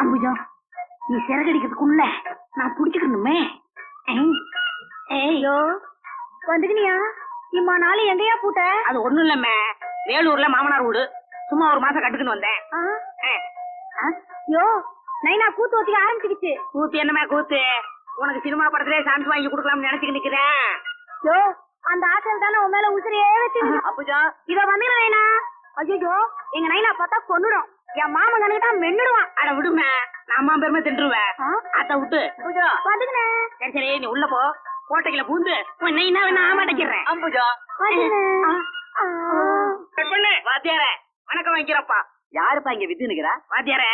அம்புஜம் நீ சிறகடிக்கிறதுக்குள்ள நான் புடிச்சுக்கணுமே. ஐயோ வந்துக்கினியா இம்மா நாளை எங்கேயா பூட்ட? அது ஒண்ணும் இல்லம்மே. வேலூர்ல மாமனார் வீடு. சும்மா ஒரு மாசம் கட்டுக்குன்னு வந்தேன்? யோ நைனா கூத்து ஒத்திக்க ஆரம்பிச்சுக்கிச்சு. கூத்து என்னமே கூத்து? உனக்கு சினிமா படத்திலே சான்ஸ் வாங்கி கொடுக்கலாம்னு நினைச்சுக்கிட்டு நிக்கிறேன். யோ அந்த ஆசல் தானே உன் மேல உசிரியே வச்சு அப்புஜா இத வந்து நைனா. ஐயோ எங்க நைனா பார்த்தா கொன்னுடும். என் மாமன் கணக்கிட்டா மென்னுடுவான். அட விடுமே நான் பெருமை தின்றுவேன்? அத விட்டு. வந்துக்கினே சரி சரி நீ உள்ள போ. கோட்டைக்குள்ள பூந்து உன் என்ன வேணா ஆமாட்டக்கிறேன் அம்புஜா வாத்தியார வணக்கம் வாங்கிக்கிறப்பா. யாருப்பா இங்க வித்து நிக்கிறா வாத்தியார.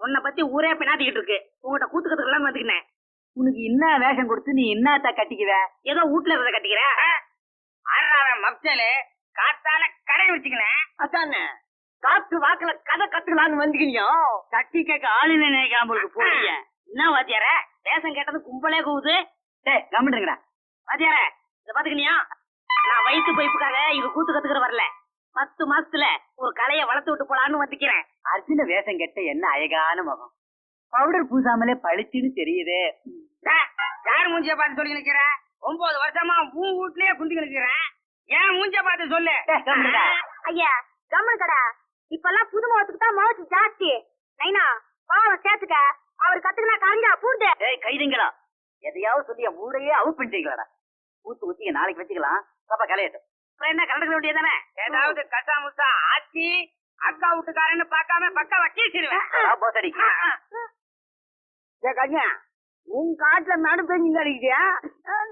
உன்னை பத்தி ஊரே பின்னாத்திக்கிட்டு இருக்கு. உங்ககிட்ட கூத்து கத்துக்கலாம்னு வந்துக்கினேன். உனக்கு என்ன வேஷம் கொடுத்து நீ என்னத்த கட்டிக்குவ? ஏதோ வீட்டுல இருந்த கட்டிக்கிறேன் ஆறாவன் மப்சலு காத்தால கடை வச்சுக்கினேன். அதானே? காத்து வாக்குல கதை கத்துக்கலான்னு வந்துக்கினியோ? கட்டி கேட்க ஆளுநர் நினைக்காம போறீங்க என்ன வாத்தியார? தேசம் கேட்டது கும்பலே கூவுது. டேய் கம்மிட்டுங்கடா வாத்தியார இத பாத்துக்கினியா? நான் வயிற்று பைப்புக்காக இது கூத்து கத்துக்கிற வரல. பத்து மாசத்துல ஒரு கலைய வளர்த்து விட்டு போலான்னு வந்துக்கிறேன். அர்ஜுன வேஷம் கெட்ட என்ன அழகான முகம். பவுடர் பூசாமலே பளிச்சுன்னு தெரியுதே. யார் மூஞ்சிய பார்த்து சொல்லி நிக்கிற? ஒன்பது வருஷமா உன் வீட்லயே குந்தி நிக்கிறேன் ஏன் மூஞ்சிய பார்த்து சொல்லு. ஐயா கம்மனு கடா இப்பெல்லாம் புது முகத்துக்கு தான் முகத்து ஜாஸ்தி. நைனா பாவம் சேர்த்துக்க. அவர் கத்துக்கினா கரைஞ்சா பூண்டு. டேய் கைதுங்களா எதையாவது சொல்லி ஊரையே அவுட் பண்ணிட்டீங்களாடா. ஊத்து ஊத்திங்க நாளைக்கு வச்சுக்கலாம். பாப்பா கலையட்டும். என்ன கலந்துக்க வேண்டியதானே ஏதாவது கசா முசா ஆச்சி அக்கா வீட்டுக்காரன்னு பார்க்காம பக்கா வக்கீசிடுவேன் போசடி கன்யா உன் காட்டுல நடு பெஞ்சு கிடைக்கிறியா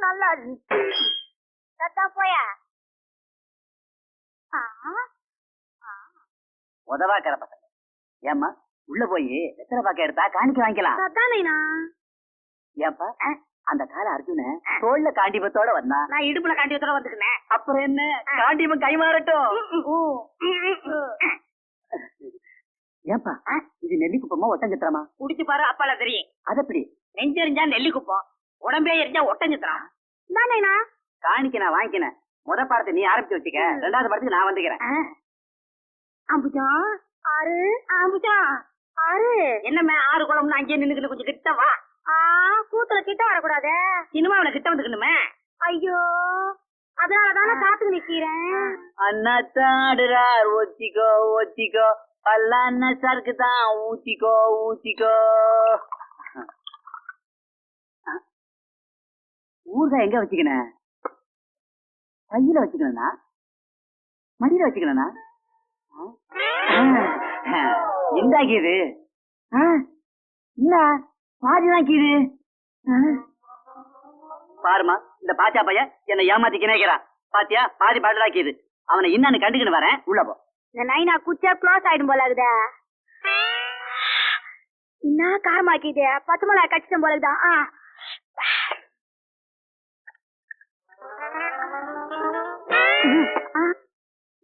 நல்லா இருந்துச்சு போயா? உதவாக்கிற பசங்க. ஏம்மா உள்ள போய் வெத்தலை பாக்க எடுத்தா காணிக்க வாங்கிக்கலாம். ஏன்பா அந்த கால அர்ஜுன தோல்ல காண்டிபத்தோட வந்தான். நான் இடுப்புல கண்டிப்பத்தோட வந்துக்கினேன் அப்புறம் என்ன? காண்டிபம் கை மாறட்டும் ஏன்பா இது நெல்லி குப்பமா ஒட்டஞ்சத்திரமா குடிச்சு பாரு அப்பால தெரியும். அது எப்படி? நெஞ்செறிஞ்சா நெல்லி குப்பம் உடம்பே எரிஞ்சா ஒட்டஞ்சித்தான் இந்தா நைனா காணிக்க நான் வாங்கிக்கினேன். முத பாடத்தை நீ ஆரம்பிச்சு வச்சுக்க. ரெண்டாவது பாடத்துக்கு நான் வந்துக்கிறேன். அம்புஜா ஆறு அம்புஜா ஆறு. என்னம்மா ஆறு குளம்னு அங்கேயே நின்னுக்கிட்டு கொஞ்சம் கிட்ட வா. கூத்துல கிட்ட வரக்கூடாதே? சினிமாவில கிட்ட வந்துக்கணுமே? ஐயோ அதனால தானே காத்துக்கு நிக்கிறேன். அண்ணா தாடுறார் ஒத்திக்கோ ஒத்திக்கோ பல்லாண்ண சருக்கு தான் ஊத்திக்கோ ஊத்திக்கோ. ஊர்தான் எங்க வச்சுக்கின? கையில வச்சுக்கணா மடியில வச்சுக்கணா எந்தா கீது இல்ல பாதிதான் கீது பாருமா இந்த பாச்சா பையன் என்னை ஏமாத்தி கிணைக்கிறான் பாத்தியா பாதி பாடலா கீது அவனை என்னன்னு கண்டுக்கின்னு வரேன். உள்ள போ. இந்த நைனா குச்சா க்ளோஸ் ஆயிடும் போல இருக்குதே. என்ன காரமாக்கிது பத்து மிளகா கடிச்சிட்டேன் போல இருக்குதா? ஆ,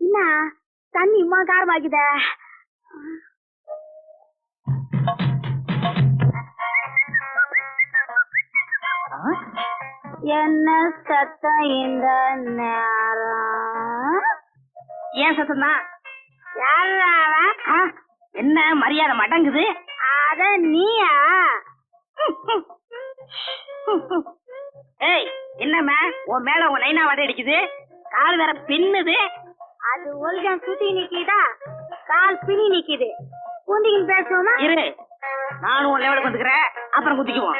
என்ன? தண்ணி இம்மா காரமாக்குதே என்ன சத்தம் இந்த நேரம்? ஏன் சத்தம் தான்? என்ன மரியாதை மடங்குது? அத நீயா? ஏய் என்னம்மா? உன் மேல உன் நைனா வடை அடிக்குது. கால் வேற பின்னுது. அது ஒழுகம் சுத்தி நிக்கிதா? கால் பிணி நிக்குது. குந்திக்கின்னு பேசுவோமா? இரு. நானும் உன் லெவலுக்கு வந்துக்கிறேன் அப்புறம் குத்திக்குவோம்.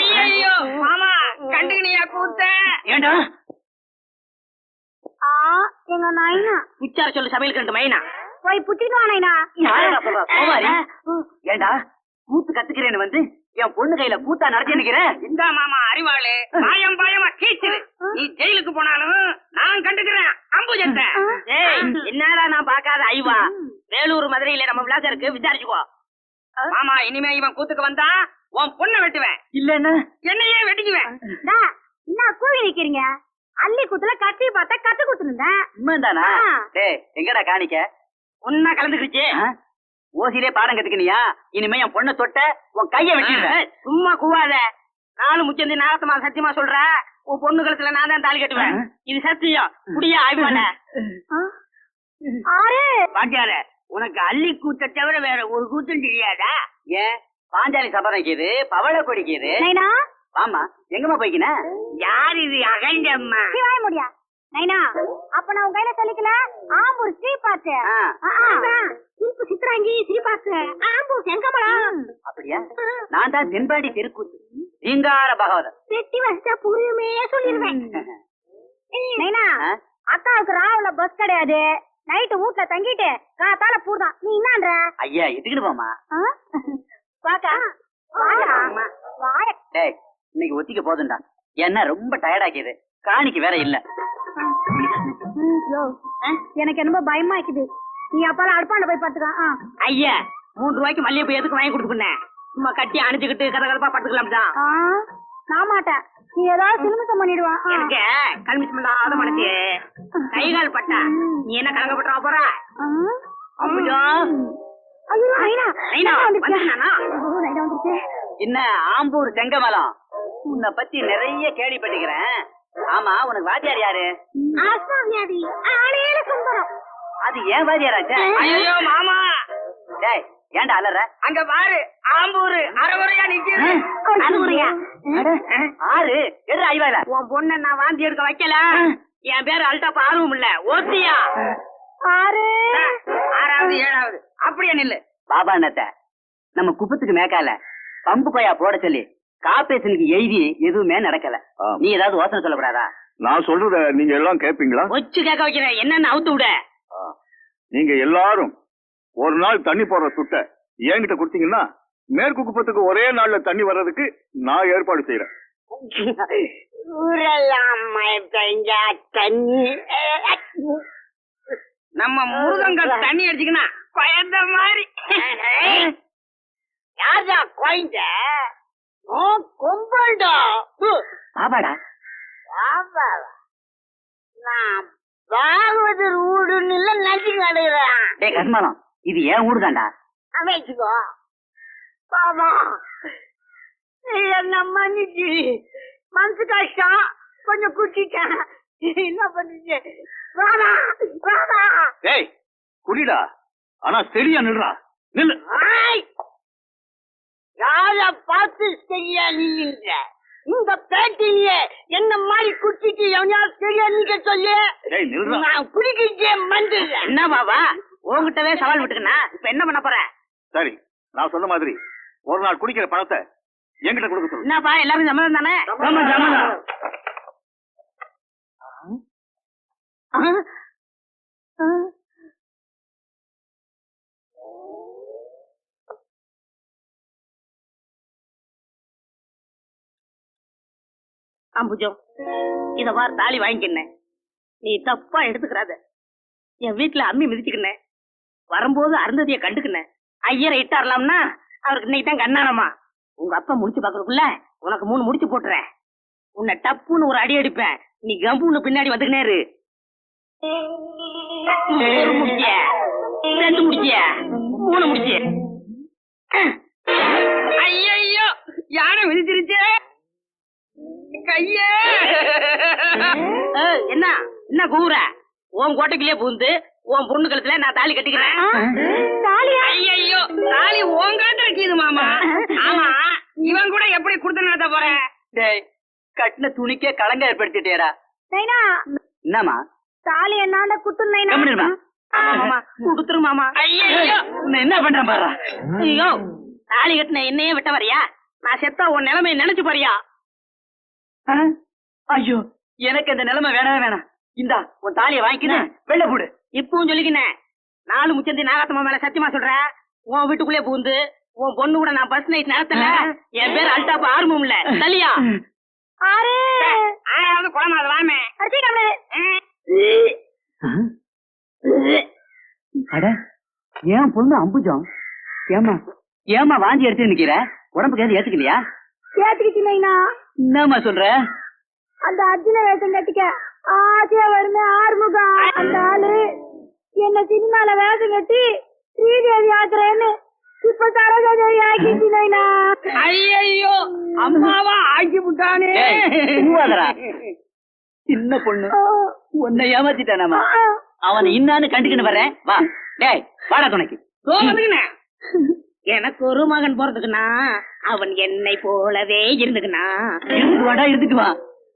ஐயோ மாமா. கண்டுக்கினியா கூத்த? ஏண்டா? ஆ எங்க உச்சார சொல்லு சமையல் கண்டு மைனா போய் புட்டிட்டு வா? கோமாரி? ஏண்டா கூத்து கத்துக்கிறேன்னு வந்து என் பொண்ணு கையில கூத்தா நடத்தி நிக்கிறேன் இந்த மாமா அறிவாளு. பாயம் பாயமா கீச்சுது நீ ஜெயிலுக்கு போனாலும் நான் கண்டுக்கிறேன். அம்புஜத்தை ஏய் என்னடா நான் பார்க்காத ஐவா? வேலூர் மதுரையில நம்ம விளாசருக்கு விசாரிச்சுக்கோ. மாமா இனிமே இவன் கூத்துக்கு வந்தா உன் பொண்ணை வெட்டுவேன். இல்லன்னா? என்னையே வெட்டிக்குவேன். டா, என்ன கூவி நிக்கிறீங்க? அள்ளி குத்துல கட்டி பார்த்தா கத்து குத்துனுந்தேன் உண்மைதானா. டேய் எங்கடா காணிக்க? ஒன்னா கலந்துக்கிச்சு. ஆ? ஓசிலே பாடம் கத்துக்கினியா? இனிமே என் பொண்ணை தொட்ட உன் கைய வெட்டிடுறேன் ஏய், சும்மா கூவாத. நாலு முச்சந்தி நாகத்தமா சத்தியமா சொல்ற? உன் பொண்ணு கழுத்துல நான் தான் தாலி கட்டுவேன். இது சத்தியம். குடியா ஆய்வான. ஆறு. பாட்டியார உனக்கு அள்ளி கூத்த தவிர வேற ஒரு கூத்தம் தெரியாதா? ஏன் பாஞ்சாலி சபதம் பவள கொடிக்குது. நைனா? ஆமா. எங்கம்மா போய்க்கின? யார் இது அகண்டம்மா நீ வாய முடியா? நைனா அப்ப நான் உன் கையில சொல்லிக்கல? ஆம்பூர் ஸ்ரீ பார்த்து ஆ. சிரிப்பு சித்ராங்கி ஸ்ரீ பார்த்து ஆம்பூர் செங்கமலம் அப்படியா? நான் தான் தென்பாடி தெருக்கூத்து. ரீங்கார பகவதர் பெட்டி வச்சா புரியுமே சொல்லிருவேன். நைனா? அக்காவுக்கு ராவுல பஸ் கிடையாது. நைட்டு வீட்ல தங்கிட்டு காத்தால பூர்தான் நீ என்னன்ற ஐயா எதுக்குன்னு போமா வாக்கா. வாயா வாய டேய் இன்னைக்கு ஒத்திக்க போதும்டா. என்ன ரொம்ப டயர்டாக்கிது காணிக்கு வேற இல்ல. எனக்கு என்னமோ பயமா இருக்குது நீ அப்பால அடுப்பாண்ட போய் பாத்துக்க ஐயா மூணு ரூபாய்க்கு மல்லிகைப்பூ எதுக்கு வாங்கி கொடுத்துருந்தேன் சும்மா கட்டி அணைச்சுக்கிட்டு கதை கதப்பா படுத்துக்கலாம் தான் நான் மாட்டேன். நீ ஏதாவது சிலுமிசம் பண்ணிடுவான். எனக்கு கல்மிஷம் இல்லாத மனசு. கை கால் பட்டா. நீ என்ன கலங்கப்பட்டா போற. என்ன ஆம்பூர் செங்கமலம்? உன்னை பத்தி நிறைய கேள்விப்பட்டுக்கிறேன் ஆமா உனக்கு வாத்தியார் யாரு? அது ஏன் வாத்தியாராச்சா ஐயோ மாமா. டேய் ஏன்டா அலற? அங்க பாரு ஆம்பூரு நிக்குது. அழுகுறியா? ஆறு. ஐவாயில உன் பொண்ண நான் வாந்தி எடுக்க வைக்கல. என் பேரு அல்டாப் ஆர்வம் இல்ல. ஓத்தியா ஆறு. ஆறாவது ஏழாவது. அப்படியே நில்லு. பாபா அண்ணத்த நம்ம குப்பத்துக்கு மேக்கால பம்பு கொயா போட சொல்லி காப்பேசனுக்கு எழுதி எதுவுமே நடக்கல. நீ ஏதாவது யோசனை சொல்லக்கூடாதா? நான் சொல்றத நீங்க எல்லாம் கேப்பீங்களா? ஒச்சு கேட்க வைக்கிறேன். என்னன்னு அவுத்து விட. நீங்க எல்லாரும் ஒரு நாள் தண்ணி போடுற சுட்ட என்கிட்ட கொடுத்தீங்கன்னா மேற்கு குப்பத்துக்கு ஒரே நாள்ல தண்ணி வர்றதுக்கு நான் ஏற்பாடு செய்யறேன் ஊரெல்லாம் பெஞ்சா தண்ணி. நம்ம முருகங்கள் தண்ணி அடிச்சுக்கனா குழந்த மாதிரி. யாரா குழந்த கும்பல்டா பாபாடா ஆமா நான் பாகவதர் ஊடுன்னு இல்ல டேய் கஸ்மாலம் இது ஏன் ஊடுதான்டா அமைச்சுக்கோ பாபா என்ன மன்னிச்சு? மனசு கஷ்டம் கொஞ்சம் குட்டிட்டேன் என்ன பண்ணுச்சு? வாடா வாடா. ஏய் குடிடா. ஆனா சரியா நில்றா. நில்லு. ஆய்! யார பார்த்து சரியா நின்ற இந்த பேட்டிங்க என்ன மாதிரி குடிச்சிட்டு எவனையாவது சரியா நிக்க சொல்லு? நான் குடிக்கிட்டே மந்து என்ன பாபா உங்ககிட்டவே சவால் விட்டுக்கனா? இப்ப என்ன பண்ண போற? சரி நான் சொன்ன மாதிரி ஒரு நாள் குடிக்கிற பணத்தை என்கிட்ட கொடுக்க சொல்லு. என்னப்பா எல்லாரும் சம்மதம் தானே? அம்புஜம் இத பார் தாலி வாங்கிக்கினேன். நீ தப்பா எடுத்துக்கிறாத. என் வீட்டுல அம்மி மிதிச்சுக்கினேன். வரும்போது அருந்ததிய கண்டுக்கினேன். ஐயரை இட்டாரலாம்னா அவருக்கு இன்னைக்கு தான் கண்ணானமா? உங்க அப்பா முடிச்சு பாக்குறதுக்குள்ள உனக்கு மூணு முடிச்சு போட்டுறேன். உன்னை டப்புன்னு ஒரு அடி அடிப்பேன். நீ கம்புன்னு பின்னாடி வந்துக்கினே இரு. ஒரு முடிச்சிய? ரெண்டு முடிச்சிய? மூணு முடிச்சிய? ஐயோ யானை விதிச்சிருச்சு கைய. என்ன? என்ன கூற உன் கோட்டைக்குள்ளே பூந்து உன் பொண்ணு கழுத்துல நான் தாலி கட்டிக்கிறேன். தாலியா? ஐயோ தாலி உன் கழுத்துல இருக்குது மாமா. ஆமா இவன் கூட எப்படி கொடுத்து நடத்த போற? டேய் கட்டின துணிக்கே களங்க ஏற்படுத்திட்டேடா. நைனா? என்னம்மா? தாலி என்னாண்ட குத்து நைனா? கம்முனிருமா. ஆமா மாமா. கொடுத்துரு மாமா. ஐயோ உன்னை என்ன பண்றேன் பாரு. ஐயோ தாலி கட்டின என்னையே விட்ட வரியா? நான் செத்தா உன் நிலைமையை நினைச்சு பாரியா? ஐயோ எனக்கு இந்த நிலைமை வேணவே வேணாம். இந்தா உன் தாலியை வாங்கிக்கினேன் வெள்ள போடு. இப்பவும் சொல்லிக்கினேன் நாலு முச்சந்தி நாகாத்தம்மா மேல சத்தியமா சொல்றேன் உன் வீட்டுக்குள்ளே பூந்து உன் பொண்ணு கூட நான் பஸ் நைட் நடத்தல என் பேர் அல்டாப் ஆர்வம் இல்ல தலியா ஆறு ஆறாவது குழம்பு அது வாமே. அட ஏன் பொண்ணு அம்புஜம்? ஏமா ஏமா வாந்தி எடுத்து நிக்கிற? உடம்புக்கு எதுவும் ஏத்துக்கலையா? ஏத்துக்கிச்சு நைனா என்னம்மா சொல்ற? அந்த அர்ஜுன வேஷம் கட்டிக்க ஆசையா வருமே ஆறுமுகம். அந்த ஆளு என்ன சினிமால வேஷம் கட்டி ஸ்ரீதேவி ஆக்குறேன்னு இப்ப சரோஜாதேவி ஆக்கிச்சு நைனா ஐயோ அம்மாவா ஆக்கி விட்டானே. சின்ன பொண்ணு. உன்னை ஏமாத்திட்டானாமா? அவனை இன்னான்னு கண்டுக்கின்னு வரேன் வா. டேய் வாடா துணைக்கு. எனக்கு ஒரு மகன் போறதுக்குன்னா அவன் என்னை போலவே இருந்துக்குனா. இருந்துட்டு வாடா இருந்துட்டு வா.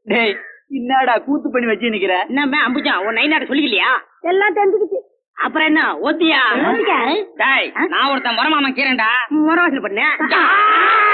டேய் என்னடா கூத்து பண்ணி வச்சு நிக்கிற? என்ன அம்புஜா உன் நைனாட்ட சொல்லிக்கலையா? எல்லாம் தெரிஞ்சுக்கிச்சு. அப்புறம் என்ன ஓத்தியா? டேய் நான் ஒருத்தன் முறமாமன் கீரண்டா முறவாசல் பண்ணேன்